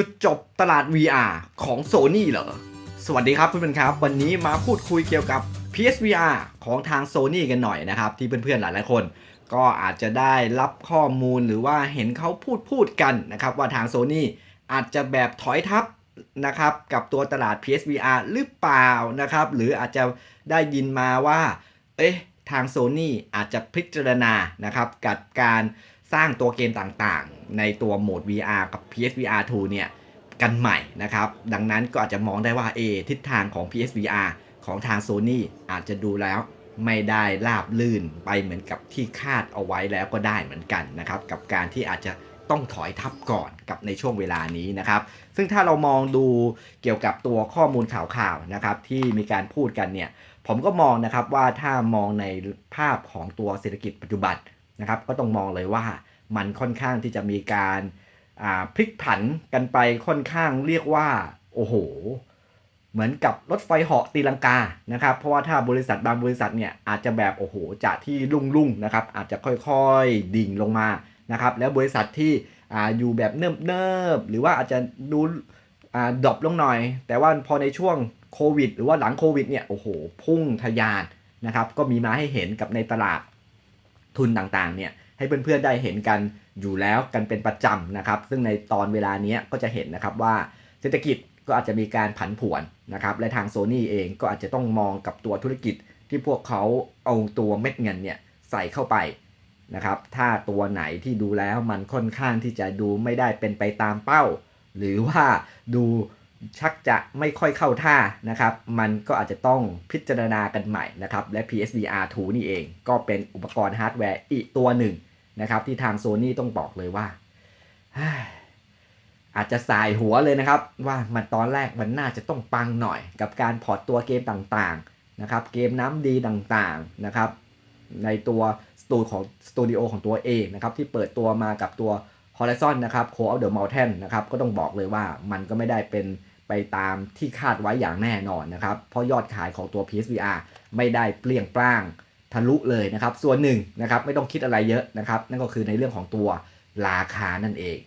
จุดจบตลาด VR ของ Sony เหรอ สวัสดีครับเพื่อนๆครับ วันนี้มาพูดคุยเกี่ยวกับ PSVR ของทาง Sony กันหน่อยนะครับ ที่เพื่อนๆหลายๆคน ก็อาจจะได้รับข้อมูลหรือว่าเห็นเขาพูดพูดกันนะครับ ว่าทาง Sony อาจจะแบบถอยทับนะครับกับตัวตลาด PSVR หรือเปล่านะครับ หรืออาจจะได้ยินมาว่า เอ๊ะทาง Sony อาจจะพิจารณานะครับกับการสร้างตัวเกมต่างๆ ในตัวโหมด VR กับ PSVR 2 เนี่ย กันใหม่นะครับ ดังนั้นก็อาจจะมองได้ว่าเอทิศทางของ PSVR ของทาง Sony อาจจะดูแล้วไม่ได้ราบลื่นไปเหมือนกับที่คาดเอาไว้แล้วก็ได้เหมือนกันนะครับ กับการที่อาจจะต้องถอยทับก่อนกับในช่วงเวลานี้นะครับ ซึ่งถ้าเรามองดูเกี่ยวกับตัวข้อมูลข่าวๆนะครับ ที่มีการพูดกันเนี่ย ผมก็มองนะครับว่าถ้ามองในภาพของตัวเศรษฐกิจปัจจุบันนะครับ ก็ต้องมองเลยว่า มันค่อนข้างที่จะมีการพลิกผันกันไปค่อนข้างเรียกว่า โอ้โห เหมือนกับรถไฟเหาะตีลังกานะครับ เพราะว่าถ้าบริษัทบางบริษัทเนี่ยอาจจะแบบโอ้โหจากที่รุ่งรุ่งๆนะครับ อาจจะค่อยๆดิ่งลงมานะครับ แล้วบริษัทที่ออยู่แบบเนิบๆหรือว่าอาจจะดูดรอปลงหน่อย แต่ว่าพอในช่วงโควิด หรือว่าหลังโควิดเนี่ยโอ้โห พุ่งทะยานนะครับ ก็มีมาให้เห็นกับในตลาดทุนต่างๆเนี่ย ให้เพื่อนๆได้เห็นกันอยู่แล้วกันเป็นประจำนะครับ ซึ่งในตอนเวลานี้ก็จะเห็นนะครับว่าเศรษฐกิจก็อาจจะมีการผันผวนนะครับ และทางโซ n y เองก็อาจจะต้องมองกับตัวธุรกิจที่พวกเขาเอาตัวเม็ดเงินเนี่ยใส่เข้าไปนะครับ ถ้าตัวไหนที่ดูแล้วมันค่อนข้างที่จะดูไม่ได้เป็นไปตามเป้า หรือว่าดูชักจะไม่ค่อยเข้าท่านะครับ มันก็อาจจะต้องพิจารณากันใหม่นะครับ และ PSVR 2นี่เองก็เป็นอุปกรณ์ฮาร์ดแวร์อีกตัวหนึ่ง นะครับ ที่ทาง Sony ต้องบอกเลยว่าอาจจะสายหัวเลยนะครับ ว่ามันตอนแรกมันน่าจะต้องปังหน่อย กับการพอร์ตตัวเกมต่างๆนะครับ เกมน้ำดีต่างๆนะครับ ในตัวสตูของสตูดิโอของตัวเองนะครับ ที่เปิดตัวมากับตัว Horizon นะครับ Call of the Mountain นะครับ ก็ต้องบอกเลยว่ามันก็ไม่ได้เป็นไปตามที่คาดไว้อย่างแน่นอนนะครับ เพราะยอดขายของตัว PSVR ไม่ได้เปลี่ยงปร้าง ทะลุเลยนะครับ ส่วนหนึ่งนะครับไม่ต้องคิดอะไรเยอะนะครับ นั่นก็คือในเรื่องของตัวราคานั่นเอง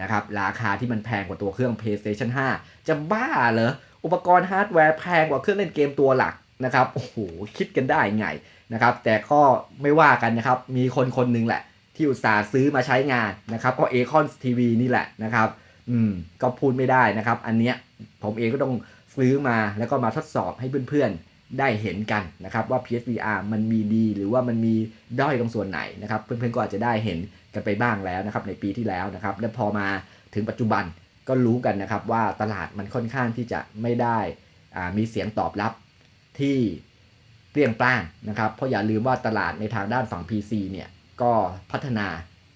นะครับราคาที่มันแพงกว่าตัวเครื่อง PlayStation 5 จะบ้าเหรอ อุปกรณ์ฮาร์ดแวร์แพงกว่าเครื่องเล่นเกมตัวหลักนะครับโอ้โหคิดกันได้ไงนะครับ แต่ก็ไม่ว่ากันนะครับ มีคนคนหนึ่งแหละ ที่อุตส่าห์ซื้อมาใช้งานนะครับ ก็เอคอนทีวีนี่แหละนะครับ อืมก็พูดไม่ได้นะครับ อันเนี้ยผมเองก็ต้องซื้อมาแล้วก็มาทดสอบให้เพื่อนๆ ได้เห็นกันนะครับว่า PSVR มันมีดีหรือว่ามันมีด้อยตรงส่วนไหนนะครับเพื่อนๆก็อาจจะได้เห็นกันไปบ้างแล้วนะครับในปีที่แล้วนะครับและพอมาถึงปัจจุบันก็รู้กันนะครับว่าตลาดมันค่อนข้างที่จะไม่ได้อ่ามีเสียงตอบรับที่เปรี้ยงปร้างนะครับเพราะอย่าลืมว่าตลาดในทางด้านฝั่ง PC เนี่ยก็พัฒนา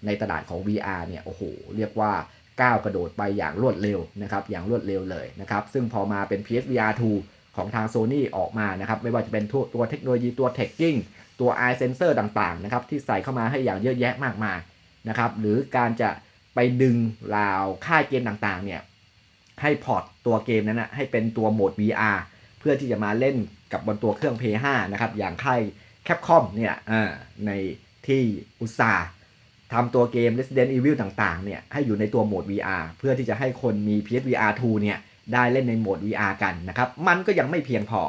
ในตลาดของ VR เนี่ยโอ้โหเรียกว่าก้าวกระโดดไปอย่างรวดเร็วนะครับอย่างรวดเร็วเลยนะครับซึ่งพอมาเป็น PSVR 2 ของทาง Sony ออกมานะครับไม่ว่าจะเป็นตัวตัวเทคโนโลยีตัว Tagging ตัว Eye Sensor ต่างๆนะครับที่ใส่เข้ามาให้อย่างเยอะแยะมากมายนะครับหรือการจะไปดึงราวค่ายเกมต่างๆเนี่ยให้พอร์ตตัวเกมนั้นนะให้เป็นตัวโหมด VR เพื่อที่จะมาเล่นกับบนตัวเครื่อง P5 นะครับอย่างค่าย Capcom เนี่ยในที่อุตสาห์ทำตัวเกม Resident Evil ต่างๆเนี่ยให้อยู่ในตัวโหมด VR เพื่อที่จะให้คนมี PSVR 2เนี่ย ได้เล่นในโหมด VR กันนะครับมันก็ยังไม่เพียงพอ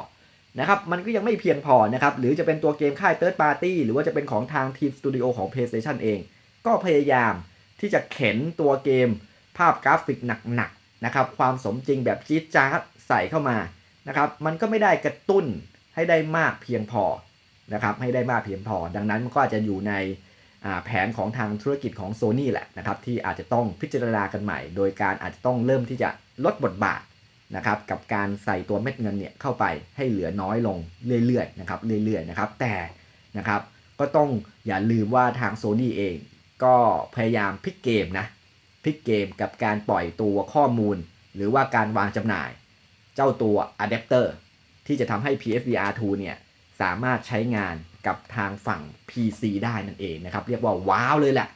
นะครับมันก็ยังไม่เพียงพอนะครับหรือจะเป็นตัวเกมค่าย Third Party หรือว่าจะเป็นของทางทีมสตูดิโอของ PlayStation เอง ก็พยายามที่จะเข็นตัวเกมภาพกราฟิกหนักๆนะครับความสมจริงแบบจี๊ดจ๊าดใส่เข้ามานะครับมันก็ไม่ได้กระตุ้นให้ได้มากเพียงพอนะครับให้ได้มากเพียงพอ ดังนั้นมันก็อาจจะอยู่ในแผนของทางธุรกิจของ Sony แหละนะครับที่อาจจะต้องพิจารณากันใหม่ โดยการอาจจะต้องเริ่มที่จะลดบทบาท นะครับกับการใส่ตัวเม็ดเงินเนี่ยเข้าไปให้เหลือน้อยลงเรื่อยๆนะครับเรื่อยๆนะครับแต่นะครับก็ต้องอย่าลืมว่าทาง Sony เองก็พยายามพลิกเกมนะพลิกเกมกับการปล่อยตัวข้อมูล หรือว่าการวางจำหน่าย เจ้าตัวอะแดปเตอร์ที่จะทำให้ PSVR 2เนี่ยสามารถใช้งานกับทางฝั่ง PC ได้นั่นเองนะครับ เรียกว่าว้าวเลยแหละ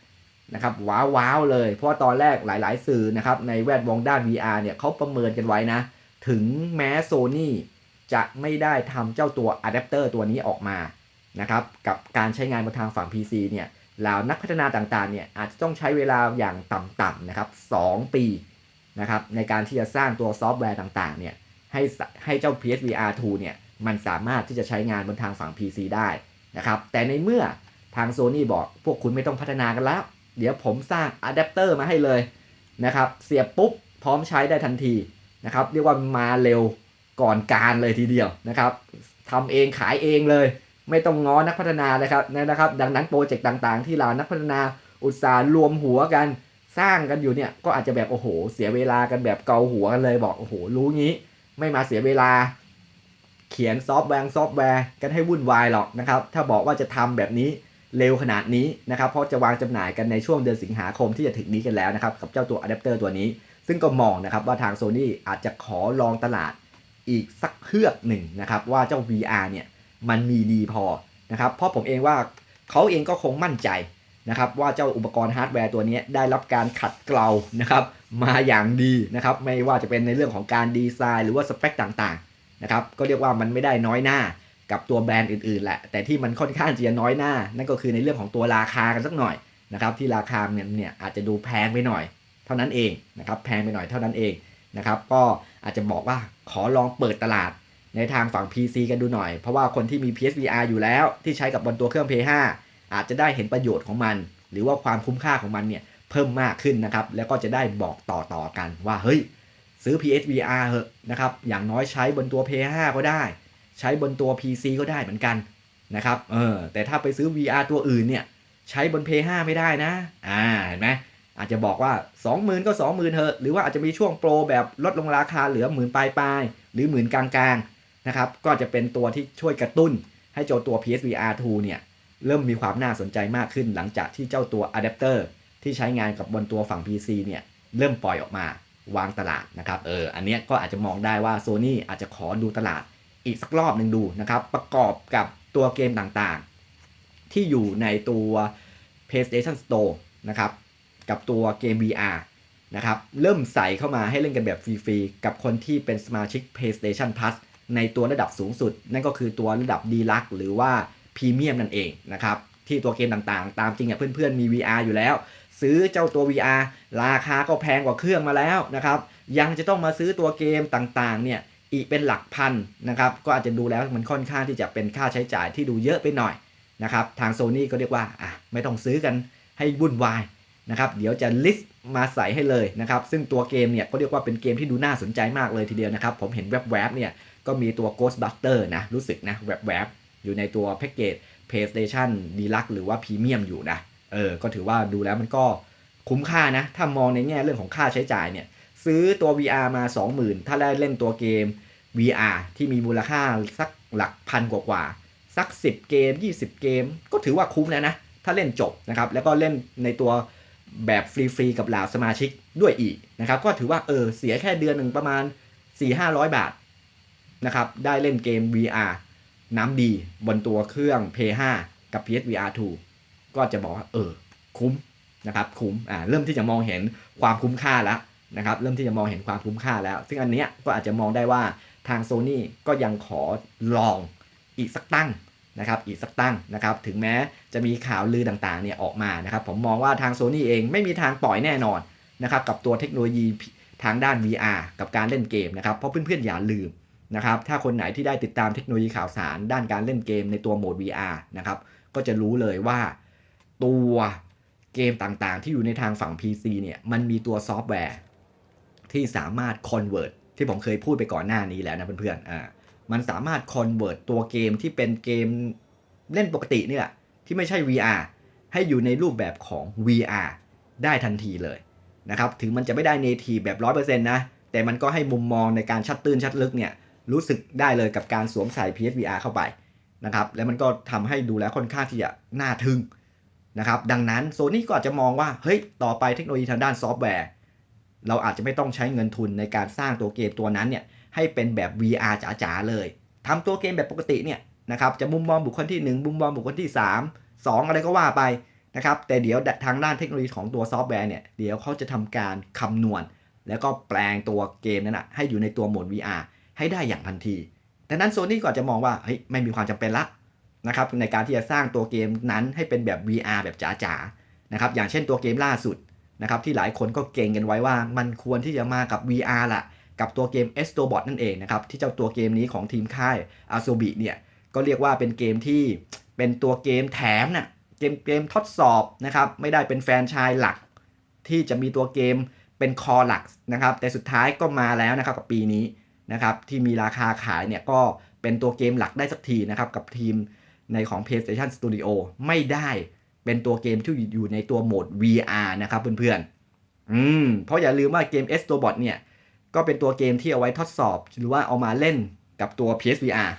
นะครับว้าวาวเลย เพราะตอนแรกหลาย ๆ สื่อนะครับในแวดวงด้าน VR เนี่ยเขาประเมินกันไว้นะ ถึงแม้ Sony จะไม่ได้ทำเจ้าตัวอะแดปเตอร์ตัวนี้ออกมานะครับกับการใช้งานบนทางฝั่ง PC เนี่ยแล้วนักพัฒนาต่างๆเนี่ยอาจจะต้องใช้เวลาอย่างต่ำๆนะครับ 2 ปีนะครับในการที่จะสร้างตัวซอฟต์แวร์ต่างๆเนี่ยให้ให้เจ้า PSVR 2เนี่ยมันสามารถที่จะใช้งานบนทางฝั่ง PC ได้นะครับแต่ในเมื่อทาง Sony บอกพวกคุณไม่ต้องพัฒนากันแล้ว เดี๋ยวผมสร้างอะแดปเตอร์มาให้เลยนะครับ เสียบปุ๊บพร้อมใช้ได้ทันทีนะครับ เรียกว่ามาเร็วก่อนการเลยทีเดียวนะครับทำเองขายเองเลย ไม่ต้องง้อนักพัฒนาเลยครับนะครับ ดังนั้นโปรเจกต์ต่างๆ ที่เรานักพัฒนาอุตสาห์รวมหัวกันสร้างกันอยู่เนี่ยก็อาจจะแบบโอ้โห เสียเวลากันแบบเกาหัวกันเลยบอกโอ้โหรู้งี้ ไม่มาเสียเวลา เขียนซอฟต์แวร์ซอฟต์แวร์กันให้วุ่นวายหรอกนะครับ ถ้าบอกว่าจะทำแบบนี้ เร็วขนาดนี้นะครับ เพราะจะวางจำหน่ายกันในช่วงเดือนสิงหาคมที่จะถึงนี้กันแล้วนะครับ กับเจ้าตัวอะแดปเตอร์ตัวนี้ ซึ่งก็มองนะครับว่าทาง Sony อาจจะขอลองตลาดอีกสักเฮือกหนึ่งนะครับ ว่าเจ้า VR เนี่ยมันมีดีพอนะครับ เพราะผมเองว่าเขาเองก็คงมั่นใจนะครับว่าเจ้าอุปกรณ์ฮาร์ดแวร์ตัวนี้ได้รับการขัดเกลานะครับมาอย่างดีนะครับไม่ว่าจะเป็นในเรื่องของการดีไซน์ หรือว่าสเปคต่างๆนะครับก็เรียกว่ามันไม่ได้น้อยหน้า กับตัวแบรนด์อื่นๆแหละ แต่ที่มันค่อนข้างจะน้อยหน้า นั่นก็คือในเรื่องของตัวราคากันสักหน่อยนะครับ ที่ราคาเนี่ยเนี่ยอาจจะดูแพงไปหน่อย เท่านั้นเองนะครับ แพงไปหน่อยเท่านั้นเองนะครับ ก็อาจจะบอกว่าขอลองเปิดตลาดในทางฝั่ง PC กันดูหน่อย เพราะว่าคนที่มี PSVR อยู่แล้ว ที่ใช้กับบนตัวเครื่อง Play 5อาจจะได้เห็นประโยชน์ของมัน หรือว่าความคุ้มค่าของมันเนี่ยเพิ่มมากขึ้นนะครับ แล้วก็จะได้บอกต่อๆกันว่าเฮ้ยซื้อ PSVR เหอะนะครับ อย่างน้อยใช้บนตัว Play 5ก็ได้ ใช้บนตัว PC ก็ได้เหมือนกันนะครับ เออ แต่ถ้าไปซื้อ VR ตัวอื่นเนี่ย ใช้บน Play 5ไม่ได้นะ อ่า เห็นไหม อาจจะบอกว่า 20,000 ก็ 20,000เถอะ หรือว่าอาจจะมีช่วงโปรแบบลดลงราคาเหลือหมื่นปลายปลายหรือหมื่นกลางๆ นะครับ ก็จะเป็นตัวที่ช่วยกระตุ้น ให้เจ้าตัว PSVR 2 เนี่ย เริ่มมีความน่าสนใจมากขึ้นหลังจากที่เจ้าตัวอะแดปเตอร์ที่ใช้งานกับบนตัวฝั่ง PC เนี่ย เริ่มปล่อยออกมาวางตลาดนะครับ เออ อันเนี้ยก็อาจจะมองได้ว่า Sony อาจจะขอดูตลาด อีกสักรอบหนึ่งดูนะครับ ประกอบกับตัวเกมต่างๆ ที่อยู่ในตัว PlayStation Store นะครับ กับตัวเกม VR นะครับ เริ่มใส่เข้ามาให้เล่นกันแบบฟรีๆ กับคนที่เป็นสมาชิก PlayStation Plus ในตัวระดับสูงสุด นั่นก็คือตัวระดับ d l u x หรือว่าพรีเมียมนั่นเองนะครับ ที่ตัวเกมต่างๆ ตามจริงอะเพื่อนๆ มี VR อยู่แล้ว ซื้อเจ้าตัว VR ราคาก็แพงกว่าเครื่องมาแล้วนะครับ ยังจะต้องมาซื้อตัวเกมต่างๆ เนี่ย อีกเป็นหลักพันนะครับ ก็อาจจะดูแล้วมันค่อนข้างที่จะเป็นค่าใช้จ่ายที่ดูเยอะไปหน่อยนะครับ ทาง Sony ก็เรียกว่าอะไม่ต้องซื้อกันให้วุ่นวายนะครับ เดี๋ยวจะลิสต์มาใส่ให้เลยนะครับ ซึ่งตัวเกมเนี่ยก็เรียกว่าเป็นเกมที่ดูน่าสนใจมากเลยทีเดียวนะครับ ผมเห็นแวบๆเนี่ยก็มีตัว Ghostbuster นะ รู้สึกนะแวบๆอยู่ในตัวแพ็กเกจ PlayStation Deluxe หรือว่า Premium อยู่นะ เออ ก็ถือว่าดูแล้วมันก็คุ้มค่านะ ถ้ามองในแง่เรื่องของค่าใช้จ่ายเนี่ย ซื้อตัว VR มา 20,000 ถ้าได้เล่นตัวเกม VR ที่มีมูลค่าสักหลักพันกว่าๆสัก 10 เกม 20 เกม ก็ถือว่าคุ้มแล้วนะ ถ้าเล่นจบนะครับ แล้วก็เล่นในตัวแบบฟรีๆกับเหล่าสมาชิกด้วยอีกนะครับ ก็ถือว่าเออเสียแค่เดือนหนึ่งประมาณ 4-500 บาทนะครับ ได้เล่นเกม VR น้ำดีบนตัวเครื่อง p 5กับ PSVR 2 ก็จะบอกว่าเออคุ้มนะครับคุ้มอ่าเริ่มที่จะมองเห็นความคุ้มค่าแล้ว นะครับเริ่มที่จะมองเห็นความคุ้มค่าแล้ว ซึ่งอันเนี้ยก็อาจจะมองได้ว่าทาง Sony ก็ยังขอลองอีกสักตั้งนะครับอีกสักตั้งนะครับถึงแม้จะมีข่าวลือต่างๆเนี่ยออกมานะครับผมมองว่าทาง Sony เองไม่มีทางปล่อยแน่นอนนะครับกับตัวเทคโนโลยีทางด้าน VR กับการเล่นเกมนะครับเพราะเพื่อนๆอย่าลืมนะครับถ้าคนไหนที่ได้ติดตามเทคโนโลยีข่าวสารด้านการเล่นเกมในตัวโหมด VR นะครับก็จะรู้เลยว่าตัวเกมต่างๆ ที่อยู่ในทางฝั่ง PC เนี่ยมันมีตัวซอฟต์แวร์ ที่สามารถ convert ที่ผมเคยพูดไปก่อนหน้านี้แล้วนะเพื่อนๆอ่ามันสามารถ convert ตัวเกมที่เป็นเกมเล่นปกตินี่แหละที่ไม่ใช่ VR ให้อยู่ในรูปแบบของ VR ได้ทันทีเลยนะครับถึงมันจะไม่ได้ native แบบ 100%นะแต่มันก็ให้มุมมองในการชัดตื้นชัดลึกเนี่ยรู้สึกได้เลยกับการสวมใส่ PSVR เข้าไปนะครับแล้วมันก็ทำให้ดูแล้วค่อนข้างที่จะน่าทึ่งนะครับดังนั้นโซนี่ก็อาจจะมองว่าเฮ้ยต่อไปเทคโนโลยีทางด้านซอฟต์แวร์ เราอาจจะไม่ต้องใช้เงินทุนในการสร้างตัวเกมตัวนั้นเนี่ยให้เป็นแบบ VR จ๋าๆเลยทำตัวเกมแบบปกติเนี่ยนะครับจะมุมมองบุคคลที่ 1 มุมมองบุคคลที่ 3 2 อะไรก็ว่าไปนะครับแต่เดี๋ยวทางด้านเทคโนโลยีของตัวซอฟต์แวร์เนี่ยเดี๋ยวเขาจะทำการคำนวณ แล้วก็แปลงตัวเกมนั้นนะให้อยู่ในตัวโหมด VR ให้ได้อย่างทันทีดังนั้นโซนี่ก็อาจะมองว่าเฮ้ยไม่มีความจำเป็นละนะครับในการที่จะสร้างตัวเกมนั้นให้เป็นแบบ VR แบบจ๋าๆนะครับอย่างเช่นตัวเกมล่าสุด นะครับที่หลายคนก็เก่งกันไว้ว่ามันควรที่จะมากับ VR ละกับตัวเกม a s t r o b o t นั่นเองนะครับที่เจ้าตัวเกมนี้ของทีมค่าย a s o b i เนี่ยก็เรียกว่าเป็นเกมที่เป็นตัวเกมแถมน่ะเกมเกมทดสอบนะครับไม่ได้เป็นแฟนชายหลัก ที่จะมีตัวเกมเป็นคอหลักนะครับแต่สุดท้ายก็มาแล้วนะครับกับปีนี้นะครับที่มีราคาขายเนี่ยก็เป็นตัวเกมหลักได้สักทีนะครับกับทีมในของ PlayStation Studio ไม่ได้ เป็นตัวเกมที่อยู่ในตัวโหมด VR นะครับเพื่อนๆอืมเพราะอย่าลืมว่าเกม s t o b o t เนี่ย ก็เป็นตัวเกมที่เอาไว้ทดสอบ หรือว่าเอามาเล่นกับตัว PSVR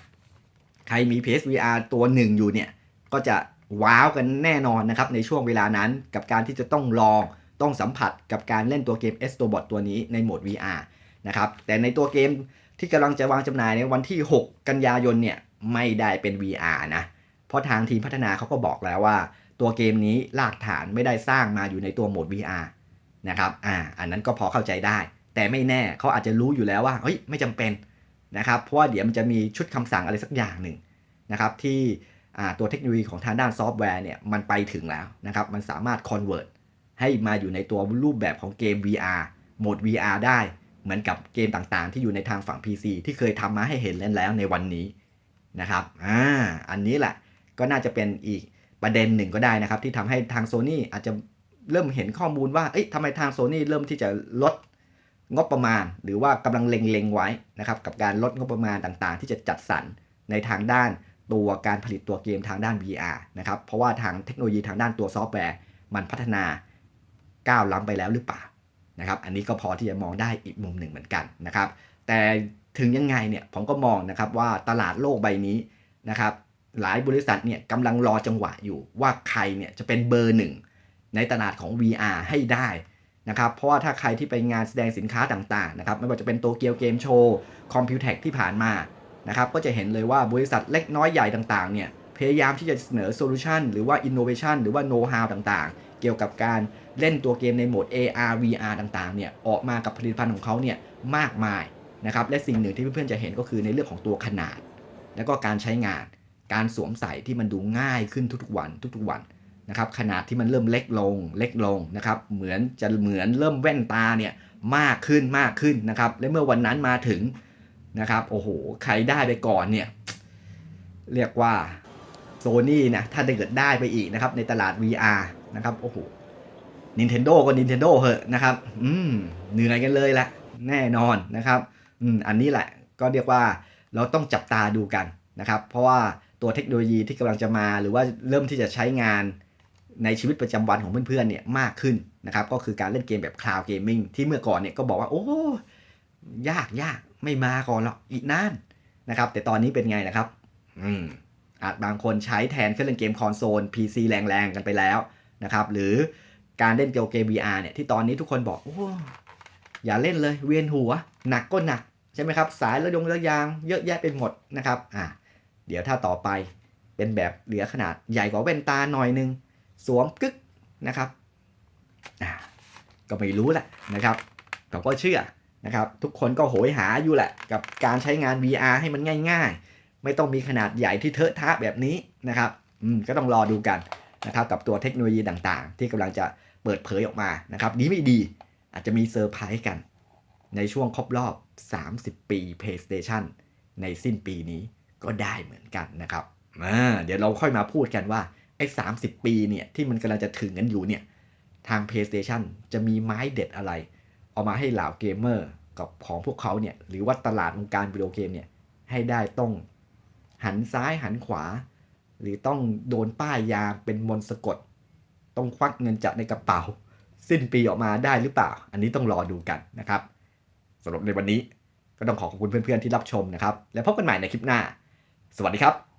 ใครมี PSVR ตัวหนึ่งอยู่เนี่ย ก็จะว้าวกันแน่นอนนะครับในช่วงเวลานั้นกับการที่จะต้องลองต้องสัมผัสกับการเล่นตัวเกม s t o b o t ตัวนี้ในโหมด VR นะครับแต่ในตัวเกมที่กำลังจะวางจำหน่ายในวันที่ 6 กันยายนเนี่ยไม่ได้เป็น VR นะ เพราะทางทีมพัฒนาเขาก็บอกแล้วว่า ตัวเกมนี้รากฐานไม่ได้สร้างมาอยู่ในตัวโหมด VR นะครับ อ่า อันนั้นก็พอเข้าใจได้ แต่ไม่แน่เขาอาจจะรู้อยู่แล้วว่าเฮ้ยไม่จำเป็นนะครับ เพราะว่าเดี๋ยวมันจะมีชุดคำสั่งอะไรสักอย่างหนึ่งนะครับที่ตัวเทคโนโลยีของทางด้านซอฟต์แวร์เนี่ยมันไปถึงแล้วนะครับ มันสามารถ convert ให้มาอยู่ในตัวรูปแบบของเกม VR โหมด VR ได้เหมือนกับเกมต่างๆ ที่อยู่ในทางฝั่ง PC ที่เคยทำมาให้เห็นแล้วในวันนี้นะครับ อ่า อันนี้แหละก็น่าจะเป็นอีก ประเด็นหนึ่งก็ได้นะครับ ที่ทำให้ทาง Sony อาจจะเริ่มเห็นข้อมูลว่าเอ๊ะทำไมทาง Sony เริ่มที่จะลดงบประมาณ หรือว่ากำลังเล็งๆไว้นะครับกับการลดงบประมาณต่างๆ ที่จะจัดสรรในทางด้านตัวการผลิตตัวเกมทางด้าน VR นะครับ เพราะว่าทางเทคโนโลยีทางด้านตัวซอฟต์แวร์ มันพัฒนาก้าวล้ำไปแล้วหรือเปล่านะครับ อันนี้ก็พอที่จะมองได้อีกมุมหนึ่งเหมือนกันนะครับ แต่ถึงยังไงเนี่ยผมก็มองนะครับว่าตลาดโลกใบนี้นะครับ หลายบริษัทเนี่ยกำลังรอจังหวะอยู่ว่าใครเนี่ยจะเป็นเบอร์หนึ่งในตลาดของ VR ให้ได้นะครับ เพราะว่าถ้าใครที่ไปงานแสดงสินค้าต่างๆนะครับไม่ว่าจะเป็นโตเกียวเกมโชว์คอมพิวเทคที่ผ่านมานะครับก็จะเห็นเลยว่าบริษัทเล็กน้อยใหญ่ต่างๆเนี่ยพยายามที่จะเสนอโซลูชันหรือว่าอินโนเวชันหรือว่าโน้ตฮาวต่างๆ เกี่ยวกับการเล่นตัวเกมในโหมด AR VR ต่างๆเนี่ยออกมากับผลิตภัณฑ์ของเขาเนี่ยมากมายนะครับและสิ่งหนึ่งที่เพื่อนๆจะเห็นก็คือในเรื่องของตัวขนาด แล้วก็การใช้งาน การสวมใส่ที่มันดูง่ายขึ้นทุกๆวันทุกๆวันนะครับขนาดที่มันเริ่มเล็กลงเล็กลงนะครับเหมือนจะเหมือนเริ่มแว่นตาเนี่ยมากขึ้นมากขึ้นนะครับและเมื่อวันนั้นมาถึงนะครับโอ้โหใครได้ไปก่อนเนี่ยเรียกว่าโซนี่นะถ้าได้เกิดได้ไปอีกนะครับในตลาด VR นะครับโอ้โห Nintendo ก็ Nintendo เหอะนะครับอืมเหนื่อยกันเลยแหละแน่นอนนะครับอืมอันนี้แหละก็เรียกว่าเราต้องจับตาดูกันนะครับ เพราะว่า ตัวเทคโนโลยีที่กำลังจะมา หรือว่าเริ่มที่จะใช้งานในชีวิตประจำวันของเพื่อนๆเนี่ยมากขึ้นนะครับก็คือการเล่นเกมแบบ cloud gaming ที่เมื่อก่อนเนี่ยก็บอกว่า โอ้ยากยากไม่มาก่อนหรอกอีกนานนะครับ แต่ตอนนี้เป็นไงนะครับ อืมอาจบางคนใช้แทนเครื่องเล่นเกมคอนโซล PC แรงๆกันไปแล้วนะครับหรือการเล่นเกมเกม VR เนี่ยที่ตอนนี้ทุกคนบอกโอ้อย่าเล่นเลยเวียนหัว หนักก็หนักใช่ไหมครับ สายระยงระยางเยอะแยะไปหมดนะครับอ่า เดี๋ยวถ้าต่อไปเป็นแบบเหลือขนาดใหญ่กว่าแว่นตาหน่อยนึง สวมกึกนะครับก็ไม่รู้แหละนะครับเขาก็เชื่อนะครับ ทุกคนก็โหยหาอยู่แหละ กับการใช้งาน VR ให้มันง่าย ๆ ไม่ต้องมีขนาดใหญ่ที่เทอะทะแบบนี้นะครับอืมก็ต้องรอดูกันนะครับกับตัวเทคโนโลยีต่างๆ ที่กำลังจะเปิดเผยออกมานะครับนี้ไม่ดีอาจจะมีเซอร์ไพรส์กัน ในช่วงครบรอบ 30 ปี PlayStation ในสิ้นปีนี้ ก็ได้เหมือนกันนะครับเดี๋ยวเราค่อยมาพูดกันว่าไอ้30ปีเนี่ยที่มันกำลังจะถึงกันอยู่เนี่ยทาง PlayStation จะมีไม้เด็ดอะไร เอามาให้เหล่าเกมเมอร์กับของพวกเขาเนี่ยหรือว่าตลาดวงการวิดีโอเกมเนี่ยให้ได้ต้องหันซ้ายหันขวา หรือต้องโดนป้ายยาเป็นมนสะกด ต้องควักเงินจากในกระเป๋า สิ้นปีออกมาได้หรือเปล่า อันนี้ต้องรอดูกันนะครับสำหรับในวันนี้ก็ต้องขอขอบคุณเพื่อนๆที่รับชมนะครับ และพบกันใหม่ในคลิปหน้า สวัสดีครับ